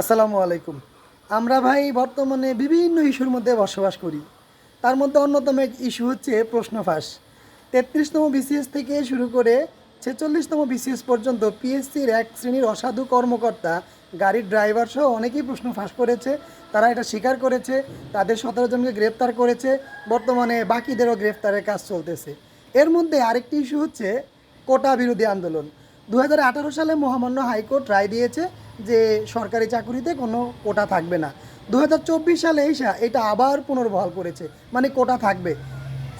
আসসালামু আলাইকুম। আমরা ভাই বর্তমানে বিভিন্ন ইস্যুর মধ্যে বসবাস করি। তার মধ্যে অন্যতম এক ইস্যু হচ্ছে প্রশ্ন ফাঁস তেত্রিশতম বিসিএস থেকে শুরু করে ছেচল্লিশতম বিসিএস পর্যন্ত পিএসসির এক শ্রেণির অসাধু কর্মকর্তা, গাড়ির ড্রাইভার সহ অনেকেই প্রশ্ন ফাঁস করেছে। তারা এটা স্বীকার করেছে, তাদের সতেরো জনকে গ্রেপ্তার করেছে। বর্তমানে বাকিদেরও গ্রেপ্তারের কাজ চলতেছে। এর মধ্যে আরেকটি ইস্যু হচ্ছে কোটা বিরোধী আন্দোলন। দু হাজার আঠারো সালে মহামান্য হাইকোর্ট রায় দিয়েছে যে সরকারি চাকুরিতে কোনো কোটা থাকবে না। দু হাজার চব্বিশ সালে এসা এটা আবার পুনর্বহাল করেছে। মানে কোটা থাকবে।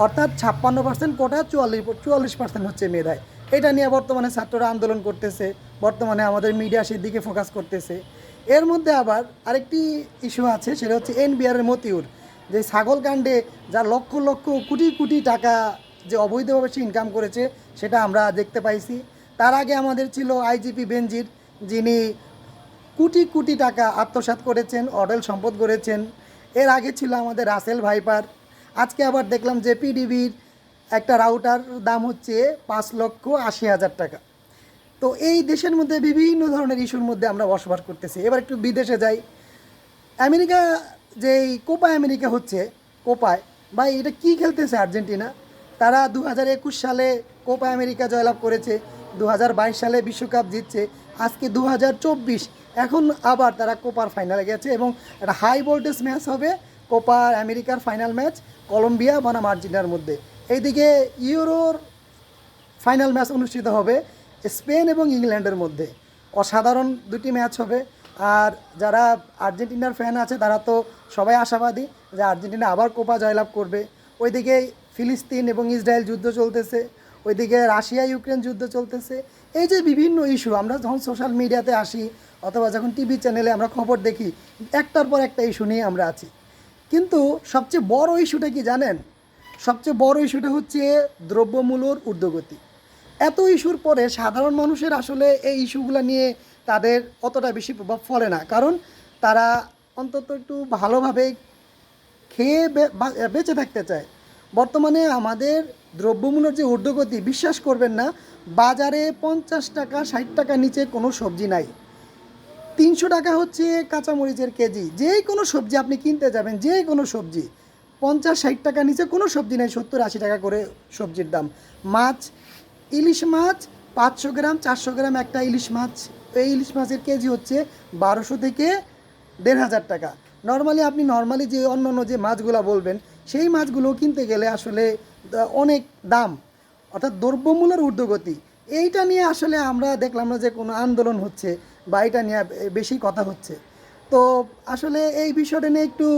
অর্থাৎ ছাপ্পান্ন পার্সেন্ট কোটা, চুয়াল্লিশ চুয়াল্লিশ পার্সেন্ট হচ্ছে মেধায়। এটা নিয়ে বর্তমানে ছাত্ররা আন্দোলন করতেছে। বর্তমানে আমাদের মিডিয়া সেদিকে ফোকাস করতেছে। এর মধ্যে আবার আরেকটি ইস্যু আছে, সেটা হচ্ছে এনবিআরের মতিউর। যে ছাগল কাণ্ডে যা লক্ষ লক্ষ, কোটি কোটি টাকা যে অবৈধভাবে সে ইনকাম করেছে, সেটা আমরা দেখতে পাইছি। তার আগে আমাদের ছিল আইজিপি বেনজির, যিনি কোটি কোটি টাকা আত্মসাৎ করেছেন অডেল সম্পদ করেছেন এর আগে ছিল আমাদের রাসেল ভাইপার। আজকে আবার দেখলাম যে পিডিবির একটা রাউটার দাম হচ্ছে পাঁচ লক্ষ আশি হাজার টাকা। তো এই দেশের মধ্যে বিভিন্ন ধরনের ইস্যুর মধ্যে আমরা বসবাস করতেছি। এবার একটু বিদেশে যাই। আমেরিকা যেই কোপা আমেরিকা হচ্ছে, কোপায়, ভাই এটা কি খেলতেছে আর্জেন্টিনা? তারা দু হাজার একুশ সালে কোপা আমেরিকা জয়লাভ করেছে দু হাজার বাইশ সালে বিশ্বকাপ জিতছে, আজকে দু হাজার চব্বিশ এখন আবার তারা কোপার ফাইনালে গেছে এবং একটা হাই ভোল্টেজ ম্যাচ হবে, কোপার আমেরিকার ফাইনাল ম্যাচ কলম্বিয়া, বনাম আর্জেন্টিনার মধ্যে। এইদিকে ইউরোর ফাইনাল ম্যাচ অনুষ্ঠিত হবে স্পেন এবং ইংল্যান্ডের মধ্যে। অসাধারণ দুটি ম্যাচ হবে। আর যারা আর্জেন্টিনার ফ্যান আছে, তারা তো সবাই আশাবাদী যে আর্জেন্টিনা আবার কোপা জয়লাভ করবে। ওইদিকে ফিলিস্তিন এবং ইসরায়েল যুদ্ধ চলতেছে। ওইদিকে রাশিয়া, ইউক্রেন যুদ্ধ চলতেছে। এই যে বিভিন্ন ইস্যু আমরা যখন সোশ্যাল মিডিয়াতে আসি অথবা যখন টিভি চ্যানেলে আমরা খবর দেখি, একটার পর একটা ইস্যু নিয়ে আমরা আছি। কিন্তু সবচেয়ে বড় ইস্যুটা কি জানেন? সবচেয়ে বড় ইস্যুটা হচ্ছে দ্রব্যমূল্যর ঊর্ধ্বগতি। এত ইস্যুর পরে সাধারণ মানুষের আসলে এই ইস্যুগুলো নিয়ে তাদের অতটা বেশি প্রভাব ফলে না। কারণ তারা অন্তত একটু ভালোভাবে খেয়ে বেঁচে থাকতে চায়। বর্তমানে আমাদের দ্রব্যমূল্যের যে ঊর্ধ্বগতি, বিশ্বাস করবেন না, বাজারে পঞ্চাশ টাকা, ষাট টাকা নিচে কোনো সবজি নাই। তিনশো টাকা হচ্ছে কাঁচামরিচের কেজি। যে কোনো সবজি আপনি কিনতে যাবেন, যে কোনো সবজি। পঞ্চাশ, ষাট টাকা নিচে কোনো সবজি নেই, সত্তর, আশি টাকা করে সবজির দাম। মাছ, ইলিশ মাছ, পাঁচশো গ্রাম, চারশো গ্রাম একটা ইলিশ মাছ। এই ইলিশ মাছের কেজি হচ্ছে বারোশো থেকে দেড় হাজার টাকা। নর্মালি আপনি নর্মালি যে অন্য অন্য যে মাছগুলো বলবেন, সেই মাছগুলো কিনতে গেলে আসলে অনেক দাম। অর্থাৎ দ্রব্যমূল্যের ঊর্ধ্বগতি। এইটা নিয়ে আসলে আমরা দেখলাম না যে কোনো আন্দোলন হচ্ছে বা এটা নিয়ে বেশি কথা হচ্ছে। তো আসলে এই বিষয়টা নিয়ে একটু,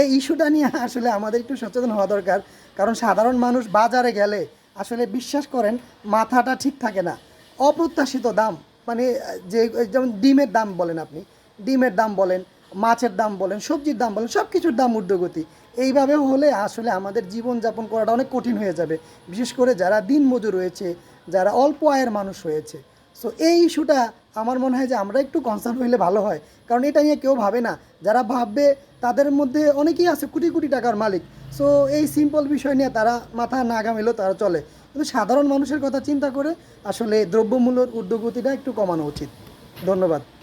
এই ইস্যুটা নিয়ে আসলে আমাদের একটু সচেতন হওয়া দরকার। কারণ সাধারণ মানুষ বাজারে গেলে আসলে বিশ্বাস করেন, মাথাটা ঠিক থাকে না। অপ্রত্যাশিত দাম মানে যে, যেমন ডিমের দাম বলেন আপনি, ডিমের দাম বলেন মাছের দাম বলেন, সবজির দাম বলেন সব কিছুর দাম ঊর্ধ্বগতি। এইভাবে হলে আসলে আমাদের জীবনযাপন করাটা অনেক কঠিন হয়ে যাবে। বিশেষ করে যারা দিনমজুর রয়েছে, যারা অল্প আয়ের মানুষ রয়েছে। সো এই ইস্যুটা আমার মনে হয় যে আমরা একটু কনসার্ন হইলে ভালো হয়। কারণ এটা নিয়ে কেউ ভাবে না। যারা ভাববে তাদের মধ্যে অনেকেই আছে কোটি কোটি টাকার মালিক। সো এই সিম্পল বিষয় নিয়ে তারা মাথা না ঘামেলেও তারা চলে। কিন্তু সাধারণ মানুষের কথা চিন্তা করে আসলে দ্রব্যমূল্যর ঊর্ধ্বগতিটা একটু কমানো উচিত। ধন্যবাদ।